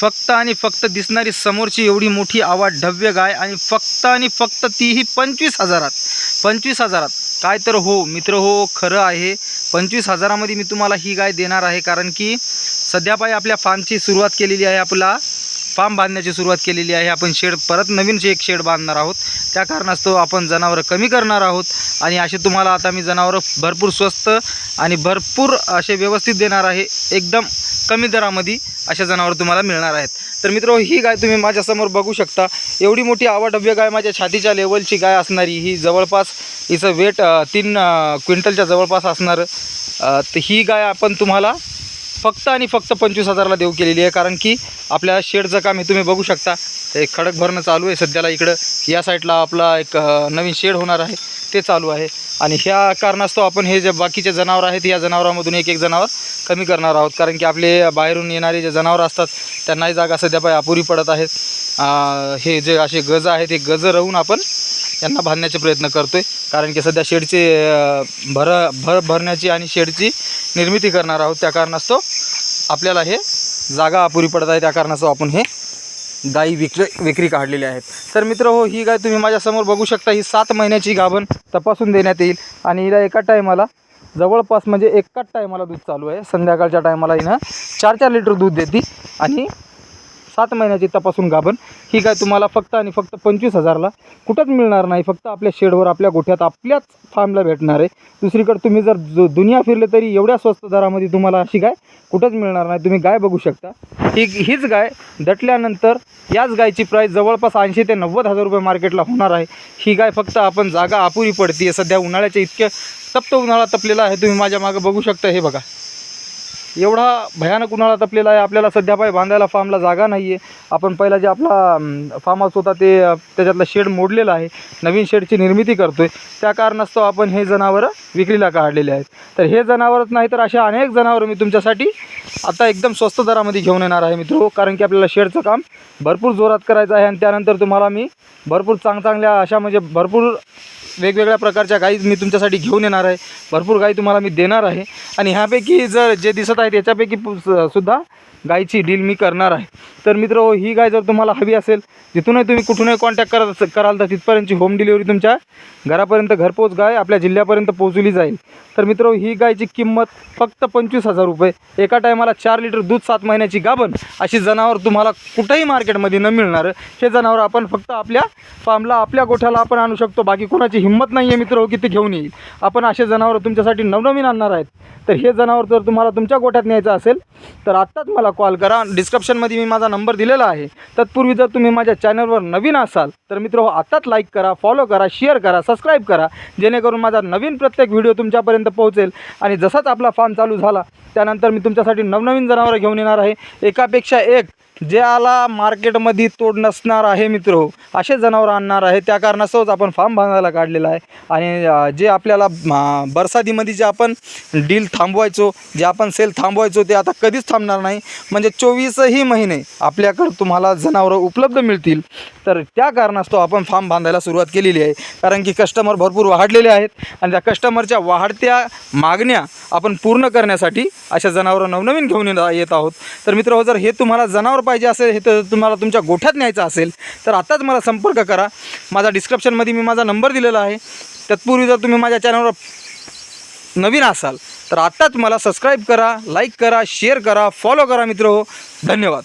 फक्त आणि फक्त दिसणारी समोरची एवढी मोठी आवाज ढव्य गाय आणि फक्त आणि फक्त तीही पंचवीस हजारात. पंचवीस हजारात. काय तर हो मित्र हो खरं आहे. पंचवीस हजारामध्ये मी तुम्हाला ही गाय देणार आहे कारण की सध्या पायी आपल्या फार्मची सुरुवात केलेली आहे आपला फार्म बांधण्याची सुरुवात केलेली आहे. आपण शेड परत नवीन एक शेड बांधणार आहोत त्या कारणास्तव आपण जनावरं कमी करणार आहोत आणि असे तुम्हाला आता मी जनावरं भरपूर स्वस्त आणि भरपूर असे व्यवस्थित देणार आहे. एकदम कमी दरामध्ये अशा जनावरं तुम्हाला मिळणार आहेत. तर मित्र ही गाय तुम्ही माझ्यासमोर बघू शकता. एवढी मोठी आवाडव्य गाय माझ्या छातीच्या लेवलची गाय असणारी ही जवळपास हिचं वेट तीन क्विंटलच्या जवळपास असणारं. तर ही गाय आपण तुम्हाला फक्त आणि फक्त पंचवीस हजाराला देऊ केलेली आहे. कारण की आपल्या शेडचं काम हे तुम्ही बघू शकता. ते खडक भरणं चालू आहे सध्याला इकडं. या साईडला आपला एक नवीन शेड होणार आहे. ते चालू आहे. आणि ह्या कारणास्तव आपण हे जे बाकीचे जनावर आहेत या जनावरामधून एक एक जनावर कमी करणार आहोत. कारण की आपले बाहेरून येणारे जे जनावरं असतात त्यांनाही जागा सध्या पाय अपुरी पडत आहेत. हे जे असे गज आहेत हे गज राहून आपण यांना बांधण्याचे प्रयत्न करतो आहे कारण की सध्या शेडचे भर भर भरण्याची आणि शेडची निर्मिती करणार आहोत. त्या कारणास्तव आपल्याला हे जागा अपुरी पडत आहे. त्या कारणास्तव आपण हे गाई विक्री विक्री काढलेली आहेत. तर मित्र हो ही गाय तुम्ही माझ्यासमोर बघू शकता. ही सात महिन्याची गाभण तपासून देण्यात येईल. आणि हिला एका टायमाला जवळपास म्हणजे एकाच टायमाला दूध चालू आहे. संध्याकाळच्या टायमाला हिनं चार चार लिटर दूध देते आणि सात महिन्याची तपासून गाभण. ही गाय तुम्हाला फक्त आणि फक्त पंचवीस हजारला कुठंच मिळणार नाही. फक्त आपल्या शेडवर आपल्या गोठ्यात आपल्याच फार्मला भेटणार आहे. दुसरीकडे तुम्ही जर जो दुनिया फिरले तरी एवढ्या स्वस्त दरामध्ये तुम्हाला अशी गाय कुठंच मिळणार नाही. तुम्ही गाय बघू शकता. ही हीच गाय दटल्यानंतर याच गायची प्राईस जवळपास ऐंशी ते नव्वद हजार रुपये मार्केटला होणार आहे. ही गाय फक्त आपण जागा अपुरी पडते सध्या उन्हाळ्याच्या इतक्या तप्त उन्हाळा तपलेला आहे. तुम्ही माझ्या मागं बघू शकता हे बघा. एवढा भयानक उन्हाळा तपलेला आहे. आपल्याला सध्या पाय बांधायला फार्मला जागा नाही आहे आपण पहिला जे आपला फार्म हाऊस होता ते त्याच्यातला शेड मोडलेला आहे. नवीन शेडची निर्मिती करतो आहे त्या कारणास्तव आपण हे जनावरं विक्रीला काढलेले आहेत. तर हे जनावरच नाही तर अशा अनेक जनावरं मी तुमच्यासाठी आता एकदम स्वस्त दरामध्ये घेऊन येणार आहे मित्र. कारण की आपल्याला शेडचं काम भरपूर जोरात करायचं आहे आणि त्यानंतर तुम्हाला मी भरपूर चांग चांगल्या अशा म्हणजे भरपूर वेगवेगळ्या प्रकारच्या गायी मी तुमच्यासाठी घेऊन येणार आहे. भरपूर गायी तुम्हाला मी देणार आहे. आणि ह्यापैकी जर जे दिसत आहेत याच्यापैकी पु- स- सुद्धा गायची डील मी करणार आहे. तर मित्र हो, ही गाय जर तुम्हाला हवी असेल जिथूनही तुम्ही कुठूनही कॉन्टॅक्ट करत अस- कराल तर तिथपर्यंतची होम डिलिव्हरी तुमच्या घरापर्यंत घरपोच गाय आपल्या जिल्ह्यापर्यंत पोहोचली जाईल. तर मित्र ही गायची किंमत फक्त पंचवीस हजार रुपये. एका टायमाला चार लिटर दूध सात महिन्याची गाभण अशी जनावर तुम्हाला कुठंही मार्केटमध्ये न मिळणार. हे जनावर आपण फक्त आपल्या फार्मला आपल्या गोठ्याला आपण आणू शकतो. बाकी कोणाची हिंमत नाही आहे मित्र हो की ते घेऊन येईल. आपण असे जनावर तुमच्यासाठी नवनवीन आणणार आहेत. तर हे जनावर जर तुम्हाला तुमच्या गोठ्यात न्यायचं असेल तर आत्ताच मला कॉल करा. डिस्क्रिप्शनमध्ये मी माझा नंबर दिलेला आहे. तत्पूर्वी जर तुम्ही माझ्या चॅनलवर नवीन असाल तर मित्र हो आत्ताच लाईक करा फॉलो करा शेअर करा सबस्क्राईब करा. जेणेकरून माझा नवीन प्रत्येक व्हिडिओ तुमच्यापर्यंत पोहोचेल. आणि जसाच आपला फार्म चालू झाला त्यानंतर मी तुमच्यासाठी नवनवीन जनावरं घेऊन येणार आहे. एकापेक्षा एक जे आला मार्केटमध्ये तोड नसणार आहे मित्र असे जनावरं आणणार आहे. त्या कारणास्तवच आपण फार्म बांधायला काढलेला आहे. आणि जे आपल्याला बरसातीमध्ये जे आपण डील थांबवायचो जे आपण सेल थांबवायचो ते आता कधीच थांबणार नाही. म्हणजे चोवीसही महिने आपल्याकडं तुम्हाला जनावरं उपलब्ध मिळतील. तर त्या कारणास्तव आपण फार्म बांधायला सुरुवात केलेली आहे. कारण की कस्टमर भरपूर वाढलेले आहेत. आणि त्या कस्टमरच्या वाढत्या मागण्या आपण पूर्ण करण्यासाठी अशा जनावरं नवनवीन घेऊन येत आहोत. तर मित्र हो जर हे तुम्हाला जनावर पाहिजे असेल हे तर तुम्हाला तुमच्या गोठ्यात न्यायचं असेल तर आत्ताच मला संपर्क करा. माझा डिस्क्रिप्शनमध्ये मी माझा नंबर दिलेला आहे. तत्पूर्वी जर तुम्ही माझ्या चॅनलवर नवीन असाल तर आत्ताच मला सबस्क्राईब करा लाईक करा शेअर करा फॉलो करा मित्र हो. धन्यवाद.